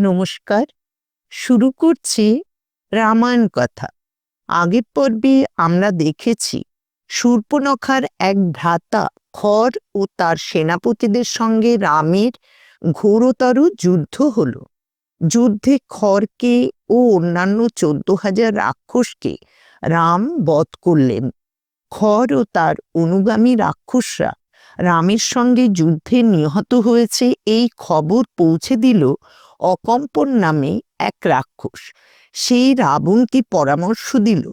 নমস্কার। শুরু করছি রামায়ণ কথা। আগের পর্বে আমরা দেখেছি শূর্পনখার এক ভ্রাতা খর ও তার সেনাপতিদের সঙ্গে রামের ঘোরতর যুদ্ধ হলো। যুদ্ধে খরকে ও অন্যান্য চোদ্দ হাজার রাক্ষসকে রাম বধ করলেন। খর ও তার অনুগামী রাক্ষসরা রামের সঙ্গে যুদ্ধে নিহত হয়েছে এই খবর পৌঁছে দিল অকম্পন নামে এক রাক্ষস। সেই রাবণকে পরামর্শ দিল,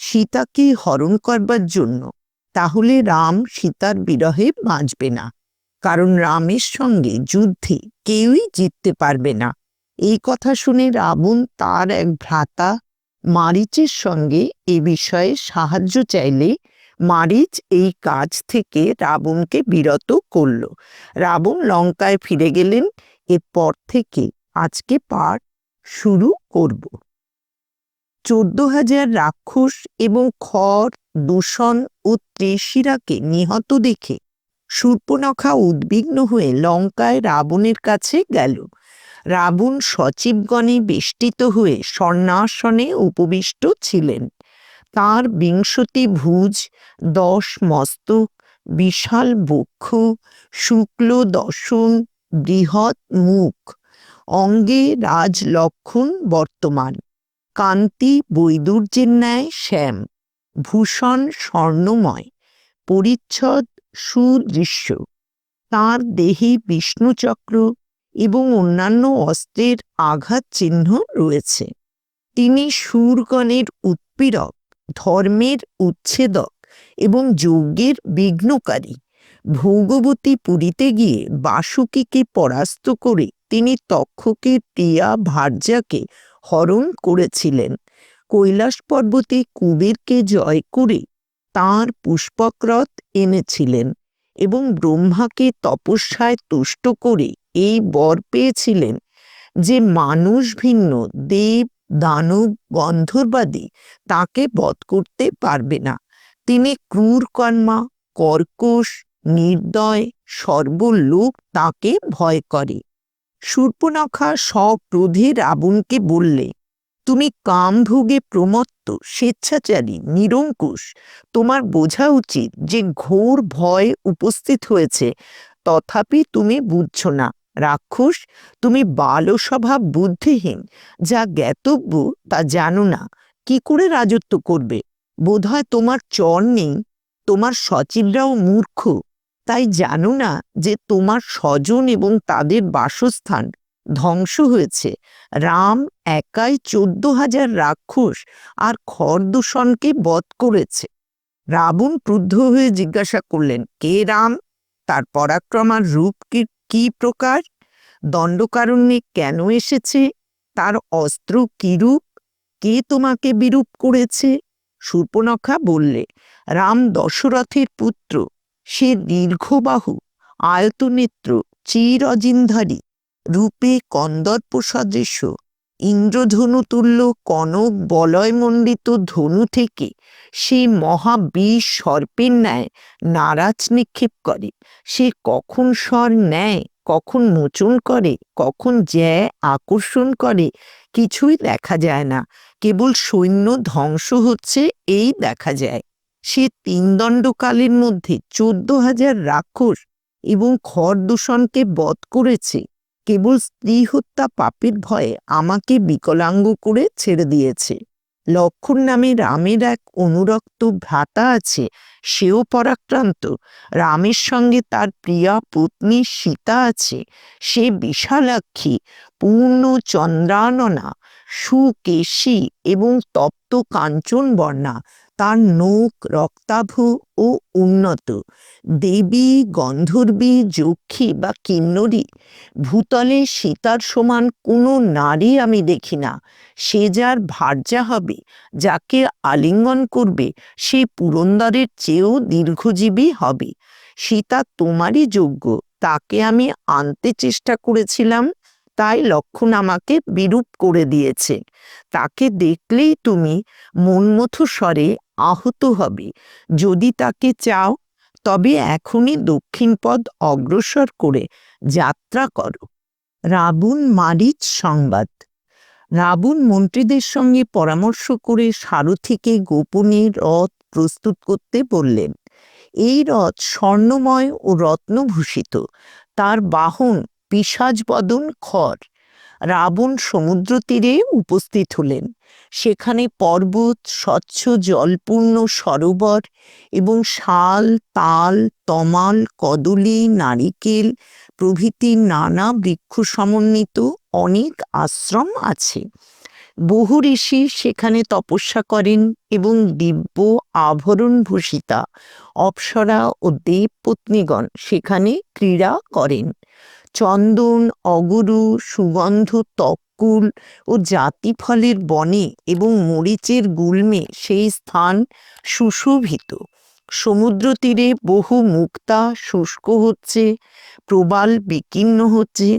সীতাকে হরণ করবার জন্য, তাহলে রাম সীতার বিরহে বাঁচবে না। কারণ রামের সঙ্গে যুদ্ধে কেউই জিততে পারবে না। এই কথা শুনে রাবণ তার এক ভ্রাতা মারিচের সঙ্গে এ বিষয়ে সাহায্য চাইলে মারিচ এই কাজ থেকে রাবণকে বিরত করল। রাবণ লঙ্কায় ফিরে গেলেন। এরপর থেকে আজকে পাঠ শুরু করব। চোদ্দ হাজার রাক্ষস এবং খড়, দূষণ ও ত্রিশিরাকে নিহত দেখে সূর্পনখা উদ্বিগ্ন হয়ে লঙ্কায় রাবণের কাছে গেল। রাবণ সচিবগণে বেষ্টিত হয়ে স্বর্ণাসনে উপবিষ্ট ছিলেন। তার বিংশতি ভুজ, দশ মস্তক, বিশাল বক্ষ, শুক্ল দর্শন বৃহৎ মুখ অঙ্গে রাজ লক্ষণ বর্তমান। কান্তি বৈদুর্যের ন্যায় শ্যাম। ভূষণ স্বর্ণময়। পরিচ্ছদ সুদৃশ্য। তার দেহে বিষ্ণুচক্র এবং অন্যান্য অস্ত্রের আঘাত চিহ্ন রয়েছে। তিনি সুরগণের উৎপীড়ক, ধর্মের উচ্ছেদক এবং যজ্ঞের বিঘ্নকারী। ভোগবতী পুরীতে গিয়ে বাসুকীকে পরাস্ত করে তিনি তক্ষকে টিয়া ভার্যাকে হরণ করেছিলেন। কৈলাস পর্বতে কুবেরকে জয় করে তাঁর পুষ্পক্রত এনেছিলেন এবং ব্রহ্মাকে তপস্যায় তুষ্ট করে এই বর পেয়েছিলেন যে মানুষ ভিন্ন, দেব, দানব, গন্ধর্বাদী তাকে বধ করতে পারবে না। তিনি ক্রূর কর্মা কর্কশ, নির্দয়, সর্বলোক তাকে ভয় করে। সূর্পনখা সক্রোধে রাবণকে বললে, তুমি কামভোগে প্রমত্ত, স্বেচ্ছাচারী, নিরঙ্কুশ। তোমার বোঝা উচিত যে ঘোর ভয় উপস্থিত হয়েছে। তথাপি তুমি বুঝছ না, রাক্ষস, তুমি বালো স্বভাব বুদ্ধিহীন। যা জ্ঞাতব্য, তা জানো না। কি করে রাজত্ব করবে? বোধহয় তোমার চর নেই। তোমার সচিবরাও মূর্খ। তাই জানো না যে তোমার স্বজন এবং তাদের বাসস্থান ধ্বংস হয়েছে। রাম একাই চোদ্দ হাজার রাক্ষস আর খরদূষণকে বধ করেছে। রাবণ ক্রুদ্ধ হয়ে জিজ্ঞাসা করলেন, কে রাম? তার পরাক্রম আর রূপ কি কি প্রকার? দণ্ডকারণ্যে কেন এসেছে? তার অস্ত্র কিরূপ কে তোমাকে বিরূপ করেছে? সূর্পনখা বললে, রাম দশরথের পুত্র। সে দীর্ঘবাহু, আয়তনেত্র চির অজিনধারী রূপে কন্দর্প সদৃশ্য ইন্দ্রধনু তুল্য কনক বলয়মণ্ডিত ধনু থেকে সেই মহাবিষ সর্পের ন্যায় নারাজ নিক্ষেপ করে। সে কখন স্বর নেয়, কখন মোচন করে, কখন জ্যা আকর্ষণ করে, কিছুই দেখা যায় না। কেবল সৈন্য ধ্বংস হচ্ছে, এই দেখা যায়। সে তিন দণ্ডকালের মধ্যে চোদ্দ হাজার রাক্ষস এবং খড় দূষণকে বধ করেছে। কেবল স্ত্রী হত্যা পাপের ভয়ে আমাকে বিকলাঙ্গ করে ছেড়ে দিয়েছে। লক্ষণ নামে রামের এক অনুরক্ত ভ্রাতা আছে, সেও পরাক্রান্ত। রামের সঙ্গে তার প্রিয়া পত্নী সীতা আছে, সে বিশালাক্ষী, পূর্ণ চন্দ্রাননা, সুকেশী এবং তপ্ত কাঞ্চন বর্ণা তার নৌক রক্তাভ ও উন্নত। দেবী, গন্ধর্বী, যক্ষী বা কিন্নরী, ভূতলে সীতার সমান কোনো নারী আমি দেখি না। সে যার ভার্যা হবে, যাকে আলিঙ্গন করবে, সে পুরন্দরের চেয়েও দীর্ঘজীবী হবে। সীতা তোমারই যোগ্য, তাকে আমি আনতে চেষ্টা করেছিলাম, তাই লক্ষণ আমাকে বিরূপ করে দিয়েছে। তাকে দেখলেই তুমি মনমথু স্বরে আহত হবে। যদি তাকে চাও, তবে এখনই দক্ষিণ পদ অগ্রসর করে যাত্রা করো। রাবণ মারিচ সংবাদ। রাবণ মন্ত্রীদের সঙ্গে পরামর্শ করে সারথিকে গোপনে রথ প্রস্তুত করতে বললেন। এই রথ স্বর্ণময় ও রত্নভূষিত। তার বাহন পিসাজবদন খর রাবণ সমুদ্র তীরে উপস্থিত হলেন। সেখানে পর্বত, স্বচ্ছ জলপূর্ণ সরোবর এবং শাল, তাল, তমাল, কদলী, নারিকেল প্রভৃতি নানা বৃক্ষ সমন্বিত অনেক আশ্রম আছে। বহু ঋষি সেখানে তপস্যা করেন এবং দিব্য আভরণ ভূষিতা, অপ্সরা ও দেবপত্নীগণ সেখানে ক্রীড়া করেন। চন্দন, অগুরু, সুগন্ধ তক্কুল ও জাতিফলের বনে এবং মরিচের গুল্মে সেই স্থান সুশোভিত। সমুদ্র তীরে বহু মুক্তা শুষ্ক হচ্ছে, প্রবাল বিকীর্ণ হচ্ছে,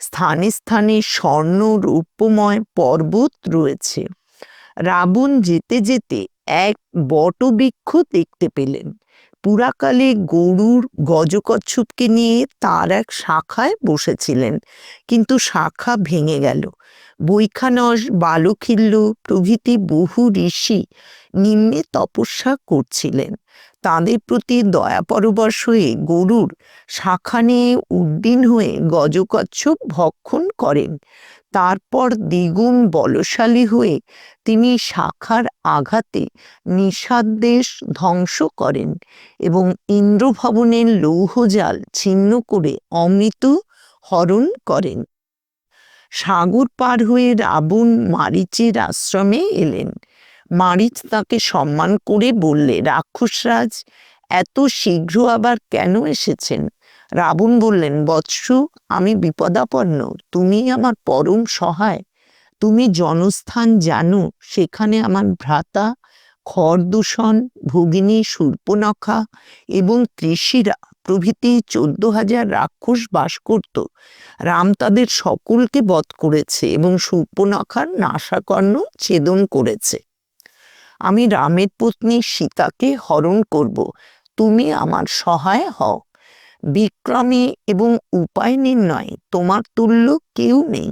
স্থানে স্থানে স্বর্ণ, রৌপ্যময় পর্বত রয়েছে। রাবণ যেতে যেতে এক বটবৃক্ষ দেখতে পেলেন। পুরাকালে গরুর গজকচ্ছপকে নিয়ে তার এক শাখায় বসেছিলেন। কিন্তু শাখা ভেঙে গেল। বৈখানস, বালখিল্য প্রভৃতি বহু ঋষি নিম্নে তপস্যা করছিলেন। তাদের প্রতি দয়া পরবশ হয়ে গরুর শাখা নিয়ে উদ্দিন হয়ে গজকচ্ছপ ভক্ষণ করেন। তারপর দ্বিগুণ বলশালী হয়ে তিনি শাখার আঘাতে নিষাদ্দেশ ধ্বংস করেন এবং ইন্দ্রভবনের লৌহজাল ছিন্ন করে অমৃত হরণ করেন। সাগর পার হয়ে রাবণ মারিচের আশ্রমে এলেন। মারিচ তাকে সম্মান করে বললে, রাক্ষসরাজ, এত শীঘ্র আবার কেন এসেছেন? রাবণ বললেন, বৎস, আমি বিপদাপন্ন, তুমি আমার পরম সহায়, তুমি জনস্থান জানো, সেখানে আমার ভ্রাতা খরদূষণ ভগিনী সূর্পনখা এবং কৃষিরা প্রভৃতি চোদ্দ হাজার রাক্ষস বাস করত। রাম তাদের সকলকে বধ করেছে এবং সূর্পনখার নাশাকর্ণ ছেদন করেছে। আমি রামের পত্নী সীতাকে হরণ করব। তুমি আমার সহায় হও। বিক্রমী এবং উপায় নির্ণয়, তোমার তুল্য কেউ নেই।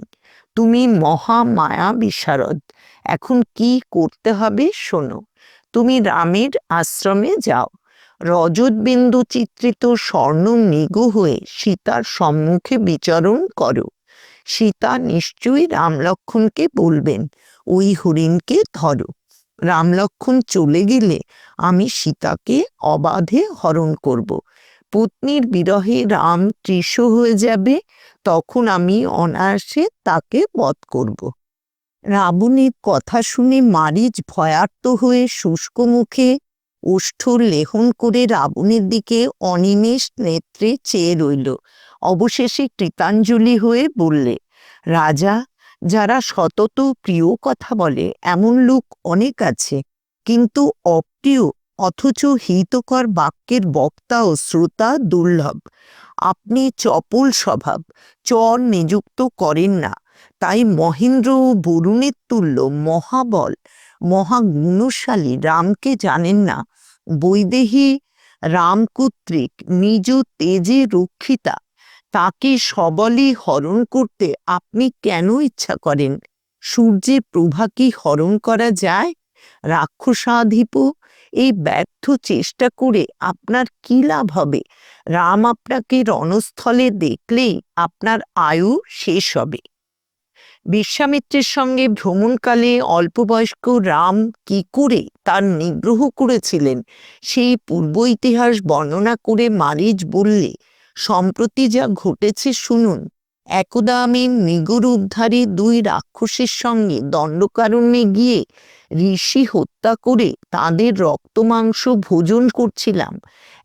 তুমি মহা মায়া বিশারদ। এখন কি করতে হবে শোনো। তুমি রামের আশ্রমে যাও। রজত বিন্দু চিত্রিত স্বর্ণ মৃগ হয়ে সীতার সম্মুখে বিচরণ করো। সীতা নিশ্চয়ই রামলক্ষণকে বলবেন, ওই হরিণকে ধরো। রামলক্ষণ চলে গেলে আমি সীতাকে অবাধে হরণ করব। পত্নীর বিরহে রাম তৃষ হয়ে যাবে, তখন আমি অনায়াসে তাকে বধ করব। রাবণের কথা শুনে মারিচ ভয়ার্ত হয়ে শুষ্ক মুখে ওষ্ঠ লেহন করে রাবণের দিকে অনিমেষ নেত্রে চেয়ে রইল। অবশেষে কৃতাঞ্জলি হয়ে বললে, রাজা যারা সতত প্রিয় কথা বলে, এমন লোক অনেক আছে। কিন্তু অপ্রিয়, অথচ হিতকর বাক্যের বক্তা ও শ্রোতা দুর্লভ। আপনি চপল স্বভাব, চর নিযুক্ত করেন না। তাই মহেন্দ্র ও বরুণের তুল্য মহাবল, মহাগুণশালী রামকে জানেন না। বৈদেহী রাম কর্তৃক নিজ তেজে রক্ষিতা তাকে সবলে হরণ করতে আপনি কেন ইচ্ছা করেন? সূর্যের প্রভা কি হরণ করা যায়? রাক্ষসাধিপ, এই ব্যর্থ চেষ্টা করে আপনার কি লাভ হবে? রাম আপনাকে রণস্থলে দেখলেই আপনার আয়ু শেষ হবে। বিশ্বামিত্রের সঙ্গে ভ্রমণকালে অল্প বয়স্ক রাম কি করে তার নিগ্রহ করেছিলেন? সেই পূর্ব ইতিহাস বর্ণনা করে মারিচ বললে সম্প্রতি যা ঘটেছে শুনুন। একদা আমি নিগর উদ্ধারে দুই রাক্ষসের সঙ্গে দণ্ডকারণ্যে গিয়ে ঋষি হত্যা করে তাদের রক্তমাংস ভোজন করছিলাম।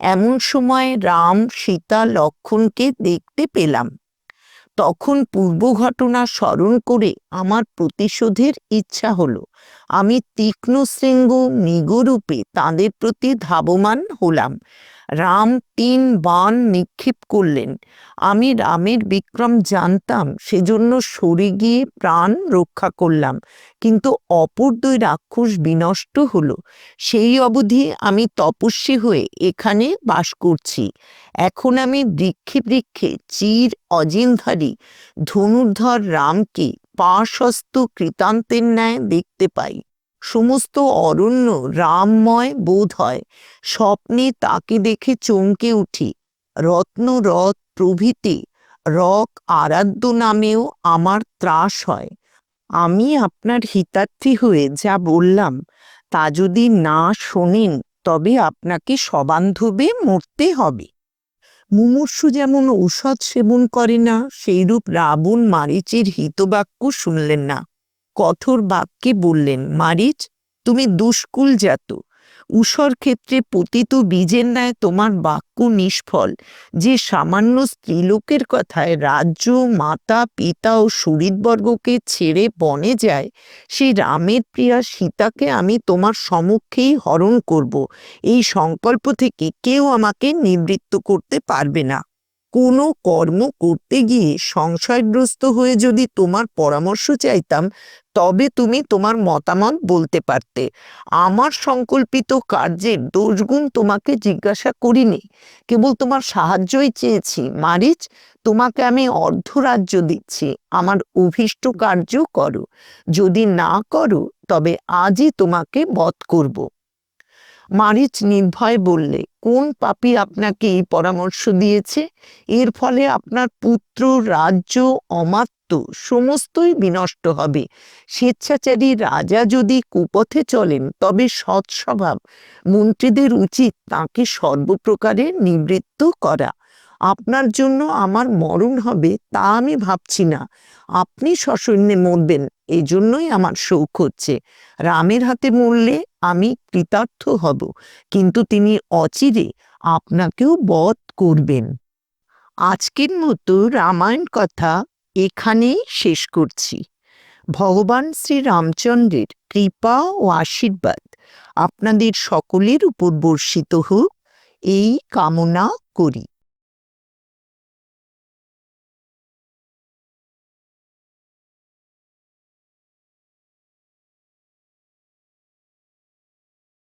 এমন সময় রাম সীতা লক্ষণকে দেখতে পেলাম। তখন পূর্ব ঘটনা স্মরণ করে আমার প্রতিশোধের ইচ্ছা হলো। আমি তীক্ষ্ণ শৃঙ্গ মৃগরূপে তাদের প্রতি ধাবমান হলাম। রাম তিন বাণ নিক্ষেপ করলেন। আমি রামের বিক্রম জানতাম, সেজন্য সরে গিয়ে প্রাণ রক্ষা করলাম। কিন্তু অপর দুই রাক্ষস বিনষ্ট হলো। সেই অবধি আমি তপস্বী হয়ে এখানে বাস করছি। এখন আমি বৃক্ষে বৃক্ষে চির অজিনধারী ধনুর্ধর রামকে পাশস্ত কৃতান্তের ন্যায় দেখতে পাই। সমস্ত অরণ্য রামময় বোধ হয়। স্বপ্নে তাকে দেখে চমকে উঠি। রত্নরথ প্রভৃতি রক আরাধ্য নামেও আমার ত্রাস হয়। আমি আপনার হিতার্থী হয়ে যা বললাম, তা যদি না শোনেন, তবে আপনাকে সবান্ধবে মরতে হবে। মুমূর্ষু যেমন ঔষধ সেবন করে না, সেইরূপ রাবণ মারিচের হিতবাক্য শুনলেন না। কঠোর বাক্যে বললেন, মারিচ, তুমি দুষ্কুল জাত। উষর ক্ষেত্রে পতিত বীজের ন্যায় তোমার বাক্য নিষ্ফল। যে সামান্য স্ত্রীলোকের কথায় রাজ্য, মাতা, পিতা ও সুহৃদবর্গকে ছেড়ে বনে যায় সেই রামের প্রিয়া সীতাকে আমি তোমার সমক্ষেই হরণ করব। এই সংকল্প থেকে কেউ আমাকে নিবৃত্ত করতে পারবে না। কোনো কর্ম করতে গিয়ে সংশয়গ্রস্ত হয়ে যদি তোমার পরামর্শ চাইতাম, তবে তুমি তোমার মতামত বলতে পারতে। আমার সংকল্পিত কার্যের দোষগুণ তোমাকে জিজ্ঞাসা করিনি। কেবল তোমার সাহায্যই চেয়েছি। মারিচ, তোমাকে আমি অর্ধরাজ্য দিচ্ছি। আমার অভীষ্ট কার্য করো। যদি না করো, তবে আজই তোমাকে বধ করব। মারিচ নির্ভয় বললে, কোন পাপি আপনাকে এই পরামর্শ দিয়েছে? এর ফলে আপনার পুত্র, রাজ্য, অমাত্য সমস্তই বিনষ্ট হবে। স্বেচ্ছাচারী রাজা যদি কুপথে চলেন, তবে সৎস্বভাব মন্ত্রীদের উচিত তাকে সর্বপ্রকারে নিবৃত্ত করা। আপনার জন্য আমার মরণ হবে তা আমি ভাবছি না। আপনি সসৈন্যে মরবেন এই জন্যই আমার শৌক হচ্ছে। রামের হাতে মরলে আমি কৃতার্থ হব, কিন্তু তিনি অচিরে আপনাকেও বধ করবেন। আজকের মতো রামায়ণ কথা এখানেই শেষ করছি। ভগবান শ্রী রামচন্দ্রের কৃপা ও আশীর্বাদ আপনাদের সকলের উপর বর্ষিত হোক, এই কামনা করি।